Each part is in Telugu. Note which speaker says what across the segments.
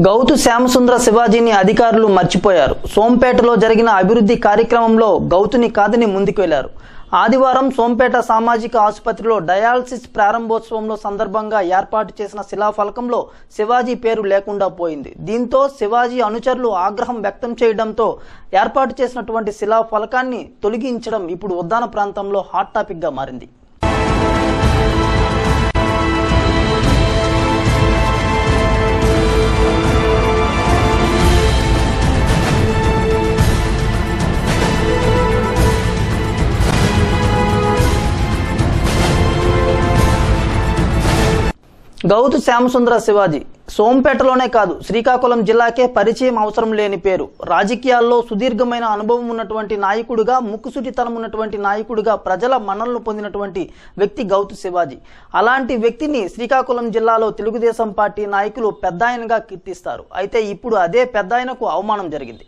Speaker 1: గౌతు శ్యామసుందర శివాజీని అధికారులు మర్చిపోయారు. సోంపేటలో జరిగిన అభివృద్ధి కార్యక్రమంలో గౌతుని కాదని ముందుకు వెళ్ళారు. ఆదివారం సోంపేట సామాజిక ఆసుపత్రిలో డయాలసిస్ ప్రారంభోత్సవంలో సందర్భంగా ఏర్పాటు చేసిన శిలాఫలకంలో శివాజీ పేరు లేకుండా పోయింది. దీంతో శివాజీ అనుచరులు ఆగ్రహం వ్యక్తం చేయడంతో ఏర్పాటు చేసినటువంటి శిలాఫలకాన్ని తొలగించడం ఇప్పుడు ఉద్దాన ప్రాంతంలో హాట్ టాపిక్గా మారింది. గౌతు శ్యామసుందర శివాజీ సోంపేటలోనే కాదు శ్రీకాకుళం జిల్లాకే పరిచయం అవసరం లేని పేరు. రాజకీయాల్లో సుదీర్ఘమైన అనుభవం ఉన్నటువంటి నాయకుడుగా ముక్కుసుటితనం ఉన్నటువంటి నాయకుడిగా ప్రజల మన్నలను పొందినటువంటి వ్యక్తి గౌతు శివాజీ. అలాంటి వ్యక్తిని శ్రీకాకుళం జిల్లాలో తెలుగుదేశం పార్టీ నాయకులు పెద్దాయనగా కీర్తిస్తారు. అయితే ఇప్పుడు అదే పెద్దాయనకు అవమానం జరిగింది.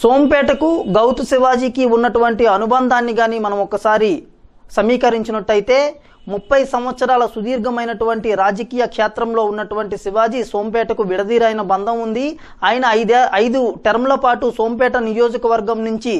Speaker 1: సోంపేటకు గౌతు శివాజీకి ఉన్నటువంటి అనుబంధాన్ని కానీ మనం ఒకసారి సమీకరించినట్టయితే ముప్పై సంవత్సరాల సుదీర్ఘమైనటువంటి రాజకీయ క్షేత్రంలో ఉన్నటువంటి శివాజీ సోంపేటకు విడదీరైన బంధం ఉంది. ఆయన ఐదే ఐదు టర్మ్ల పాటు సోంపేట నియోజకవర్గం నుంచి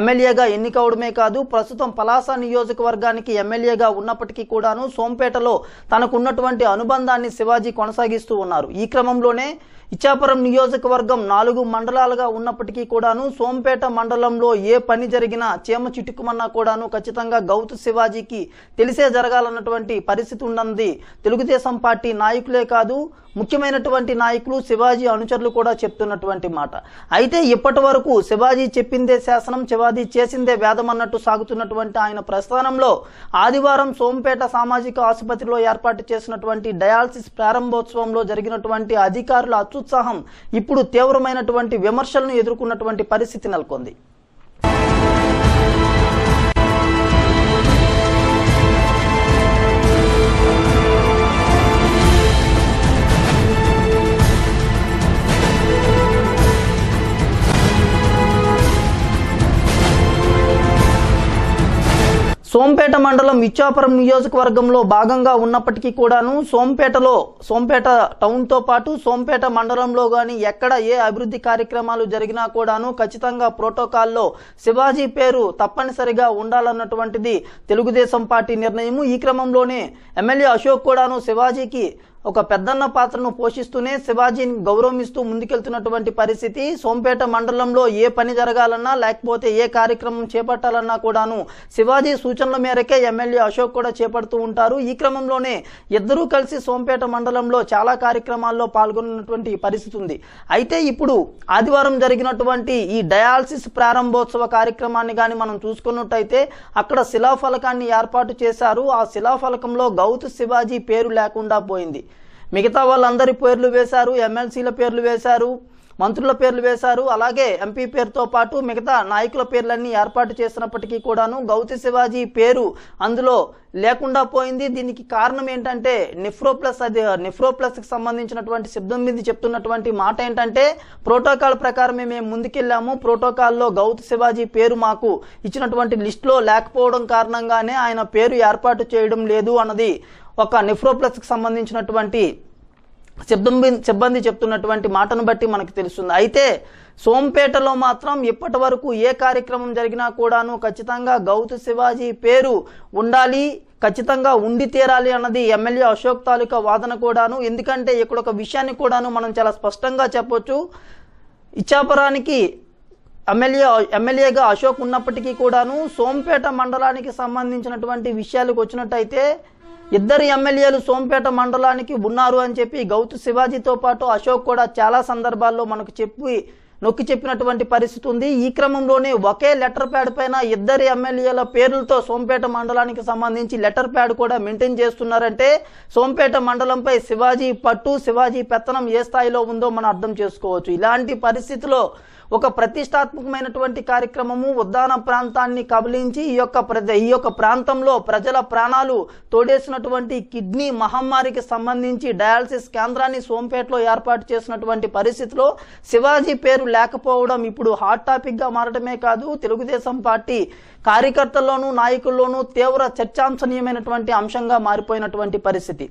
Speaker 1: ఎమ్మెల్యేగా ఎన్నికవడమే కాదు ప్రస్తుతం పలాస నియోజకవర్గానికి ఎమ్మెల్యేగా ఉన్నప్పటికీ కూడాను సోంపేటలో తనకున్నటువంటి అనుబంధాన్ని శివాజీ కొనసాగిస్తూ ఉన్నారు. ఈ క్రమంలోనే ఇచ్చాపురం నియోజకవర్గం నాలుగు మండలాలుగా ఉన్నప్పటికీ కూడాను సోంపేట మండలంలో ఏ పని జరిగినా చీమ చిటుకుమన్నా కూడాను ఖచ్చితంగా గౌతు శివాజీకి తెలిసే జరగాలన్నటువంటి పరిస్థితి ఉన్నది తెలుగుదేశం పార్టీ నాయకులే కాదు ముఖ్యమైనటువంటి నాయకులు శివాజీ అనుచరులు కూడా చెప్తున్నటువంటి మాట. అయితే ఇప్పటి వరకు శివాజీ చెప్పిందే శాసనం శివాజీ చేసిందే వేదం అన్నట్టు సాగుతున్నటువంటి ఆయన ప్రస్థానంలో ఆదివారం సోంపేట సామాజిక ఆసుపత్రిలో ఏర్పాటు చేసినటువంటి డయాలసిస్ ప్రారంభోత్సవంలో జరిగినటువంటి అధికారుల అత్యుత్సాహం ఇప్పుడు తీవ్రమైనటువంటి విమర్శలను ఎదుర్కొన్నటువంటి పరిస్థితి నెలకొంది. సోంపేట మండలం ఇచ్చాపురం నియోజకవర్గంలో భాగంగా ఉన్నప్పటికీ కూడాను సోంపేటలో సోంపేట టౌన్తో పాటు సోంపేట మండలంలో కానీ ఎక్కడ ఏ అభివృద్ధి కార్యక్రమాలు జరిగినా కూడాను ఖచ్చితంగా ప్రోటోకాల్లో శివాజీ పేరు తప్పనిసరిగా ఉండాలన్నటువంటిది తెలుగుదేశం పార్టీ నిర్ణయము. ఈ క్రమంలోనే ఎమ్మెల్యే అశోక్ కూడాను శివాజీకి ఒక పెద్దన్న పాత్రను పోషిస్తూనే శివాజీని గౌరవమిస్తూ ముందుకెళ్తున్నటువంటి పరిస్థితి. సోంపేట మండలంలో ఏ పని జరగాలన్నా లేకపోతే ఏ కార్యక్రమం చేపట్టాలన్నా కూడాను శివాజీ సూచనల మేరకే ఎమ్మెల్యే అశోక్ కూడా చేపడుతూ ఉంటారు. ఈ క్రమంలోనే ఇద్దరూ కలిసి సోంపేట మండలంలో చాలా కార్యక్రమాల్లో పాల్గొన్నటువంటి పరిస్థితి ఉంది. అయితే ఇప్పుడు ఆదివారం జరిగినటువంటి ఈ డయాలసిస్ ప్రారంభోత్సవ కార్యక్రమాన్ని కానీ మనం చూసుకున్నట్టయితే అక్కడ శిలాఫలకాన్ని ఏర్పాటు చేశారు. ఆ శిలాఫలకంలో గౌతు శివాజీ పేరు లేకుండా పోయింది. మిగతా వాళ్ళందరి పేర్లు వేశారు ఎమ్మెల్సీల పేర్లు వేశారు. మంత్రుల పేర్లు వేశారు. అలాగే ఎంపీ పేరుతో పాటు మిగతా నాయకుల పేర్లన్నీ ఏర్పాటు చేసినప్పటికీ కూడాను గౌతి శివాజీ పేరు అందులో లేకుండా పోయింది. దీనికి కారణం ఏంటంటే నిఫ్రోప్లస్ అది నిఫ్రోప్లస్కి సంబంధించినటువంటి సిబ్బంది చెప్తున్నటువంటి మాట ఏంటంటే ప్రోటోకాల్ ప్రకారమే మేము ముందుకెళ్ళాము. ప్రోటోకాల్లో గౌతు శివాజీ పేరు మాకు ఇచ్చినటువంటి లిస్టులో లేకపోవడం కారణంగానే ఆయన పేరు ఏర్పాటు చేయడం లేదు అన్నది ఒక నిఫ్రోప్లస్కి సంబంధించినటువంటి సిబ్బంది సిబ్బంది చెప్తున్నటువంటి మాటను బట్టి మనకు తెలుస్తుంది. అయితే సోంపేటలో మాత్రం ఇప్పటి వరకు ఏ కార్యక్రమం జరిగినా కూడాను ఖచ్చితంగా గౌతు శివాజీ పేరు ఉండాలి ఖచ్చితంగా ఉండి తీరాలి అన్నది ఎమ్మెల్యే అశోక్ తాలూకా వాదన కూడాను. ఎందుకంటే ఇక్కడ ఒక విషయాన్ని కూడాను మనం చాలా స్పష్టంగా చెప్పొచ్చు. ఇచ్చాపురానికి ఎమ్మెల్యే ఎమ్మెల్యేగా అశోక్ ఉన్నప్పటికీ కూడాను సోంపేట మండలానికి సంబంధించినటువంటి విషయాలకు వచ్చినట్టయితే ఇద్దరు ఎమ్మెల్యేలు సోంపేట మండలానికి ఉన్నారు అని చెప్పి గౌతు శివాజీతో పాటు అశోక్ కూడా చాలా సందర్భాల్లో మనకు చెప్పి నొక్కి చెప్పినటువంటి పరిస్థితి ఉంది. ఈ క్రమంలోనే ఒకే లెటర్ ప్యాడ్ పైన ఇద్దరు ఎమ్మెల్యేల పేర్లతో సోంపేట మండలానికి సంబంధించి లెటర్ ప్యాడ్ కూడా మెయింటైన్ చేస్తున్నారంటే సోంపేట మండలంపై శివాజీ పట్టు శివాజీ పెత్తనం ఏ స్థాయిలో ఉందో మనం అర్థం చేసుకోవచ్చు. ఇలాంటి పరిస్థితిలో ఒక ప్రతిష్టాత్మకమైనటువంటి కార్యక్రమము ఉద్దాన ప్రాంతాన్ని కబలించి ఈ యొక్క ప్రజ ఈ యొక్క ప్రాంతంలో ప్రజల ప్రాణాలు తోడేసినటువంటి కిడ్నీ మహమ్మారికి సంబంధించి డయాలసిస్ కేంద్రాన్ని సోంపేటలో ఏర్పాటు చేసినటువంటి పరిస్థితిలో శివాజీ పేరు లేకపోవడం ఇప్పుడు హాట్ టాపిక్గా మారడమే కాదు. తెలుగుదేశం పార్టీ కార్యకర్తల్లోనూ నాయకుల్లోనూ తీవ్ర చర్చాంశనీయమైనటువంటి అంశంగా మారిపోయినటువంటి పరిస్థితి.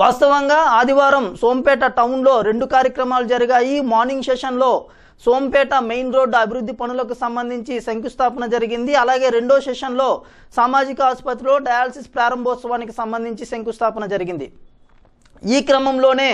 Speaker 1: వాస్తవంగా ఆదివారం సోంపేట టౌన్లో రెండు కార్యక్రమాలు జరిగాయి. మార్నింగ్ సెషన్లో సోంపేట మెయిన్ రోడ్డు అభివృద్ధి పనులకు సంబంధించి శంకుస్థాపన జరిగింది. అలాగే రెండో సెషన్లో సామాజిక ఆసుపత్రిలో డయాలసిస్ ప్రారంభోత్సవానికి సంబంధించి శంకుస్థాపన జరిగింది. ఈ క్రమంలోనే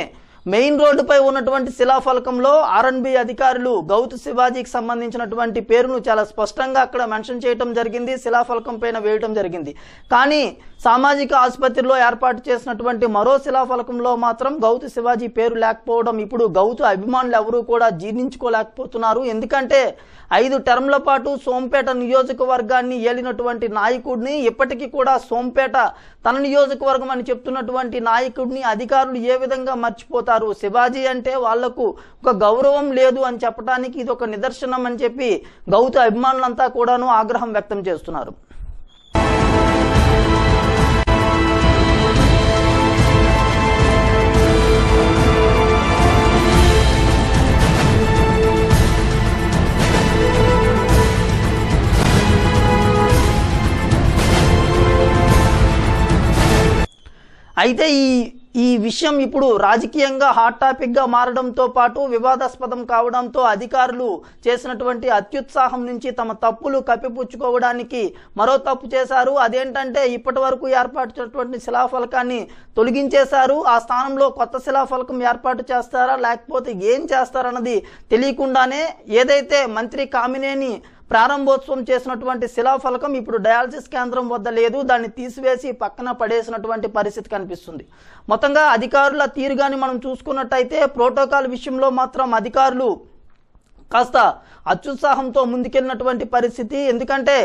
Speaker 1: మెయిన్ రోడ్డుపై ఉన్నటువంటి శిలాఫలకంలో ఆర్ఎన్బి అధికారులు గౌతు శివాజీకి సంబంధించినటువంటి పేరును చాలా స్పష్టంగా అక్కడ మెన్షన్ చేయడం జరిగింది శిలాఫలకం పైన వేయటం జరిగింది. కానీ సామాజిక ఆసుపత్రిలో ఏర్పాటు చేసినటువంటి మరో శిలాఫలకంలో మాత్రం గౌతు శివాజీ పేరు లేకపోవడం ఇప్పుడు గౌతు అభిమానులు ఎవరూ కూడా జీర్ణించుకోలేకపోతున్నారు. ఎందుకంటే ఐదు టర్మ్ల పాటు సోంపేట నియోజకవర్గాన్ని ఏలినటువంటి నాయకుడిని ఇప్పటికీ కూడా సోంపేట తన నియోజకవర్గం అని చెప్తున్నటువంటి నాయకుడిని అధికారులు ఏ విధంగా మర్చిపోతారు? శివాజీ అంటే వాళ్ళకు ఒక గౌరవం లేదు అని చెప్పడానికి ఇది ఒక నిదర్శనం అని చెప్పి గౌతు అభిమానులంతా కూడాను ఆగ్రహం వ్యక్తం చేస్తున్నారు. అయితే ఈ ఈ విషయం ఇప్పుడు రాజకీయంగా హాట్ టాపిక్గా మారడంతో పాటు వివాదాస్పదం కావడంతో అధికారులు చేసినటువంటి అత్యుత్సాహం నుంచి తమ తప్పులు కప్పిపుచ్చుకోవడానికి మరో తప్పు చేశారు. అదేంటంటే ఇప్పటి వరకు ఏర్పాటు చేసినటువంటి శిలాఫలకాన్ని తొలగించేశారు. ఆ స్థానంలో కొత్త శిలాఫలకం ఏర్పాటు చేస్తారా లేకపోతే ఏం చేస్తారన్నది తెలియకుండానే ఏదైతే మంత్రి కామినేని ప్రారంభోత్సవం చేసినటువంటి శిలాఫలకం ఇప్పుడు డయాలసిస్ కేంద్రం వద్ద లేదు. దాన్ని తీసివేసి పక్కన పడేసినటువంటి పరిస్థితి కనిపిస్తుంది. మొత్తంగా అధికారుల తీరుగాని మనం చూసుకున్నట్టయితే ప్రోటోకాల్ విషయంలో మాత్రం అధికారులు కాస్త అత్యుత్సాహంతో ముందుకెళ్ళినటువంటి పరిస్థితి. ఎందుకంటే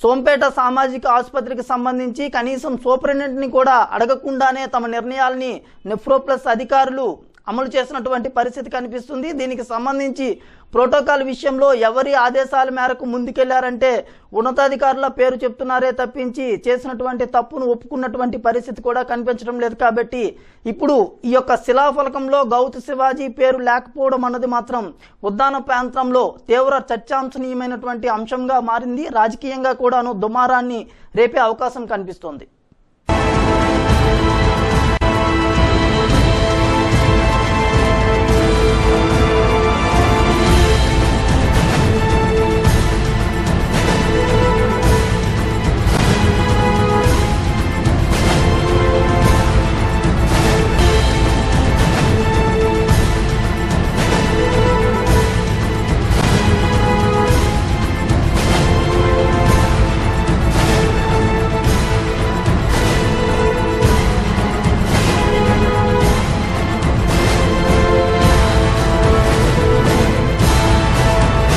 Speaker 1: సోంపేట సామాజిక ఆసుపత్రికి సంబంధించి కనీసం సూపరింటెండెంట్ని కూడా అడగకుండానే తమ నిర్ణయాల్ని నెఫ్రో ప్లస్ అధికారులు అమలు చేసినటువంటి పరిస్థితి కనిపిస్తుంది. దీనికి సంబంధించి ప్రోటోకాల్ విషయంలో ఎవరి ఆదేశాల మేరకు ముందుకెళ్ళారంటే ఉన్నతాధికారుల పేరు చెప్తున్నారే తప్పించి చేసినటువంటి తప్పును ఒప్పుకున్నటువంటి పరిస్థితి కూడా కనిపించడం లేదు కాబట్టి ఇప్పుడు ఈ యొక్క శిలాఫలకంలో గౌత శివాజీ పేరు లేకపోవడం అన్నది మాత్రం ఉద్దాన ప్రాంతంలో తీవ్ర చర్చాంశనీయమైనటువంటి అంశంగా మారింది. రాజకీయంగా కూడాను దుమారాన్ని రేపే అవకాశం కనిపిస్తోంది.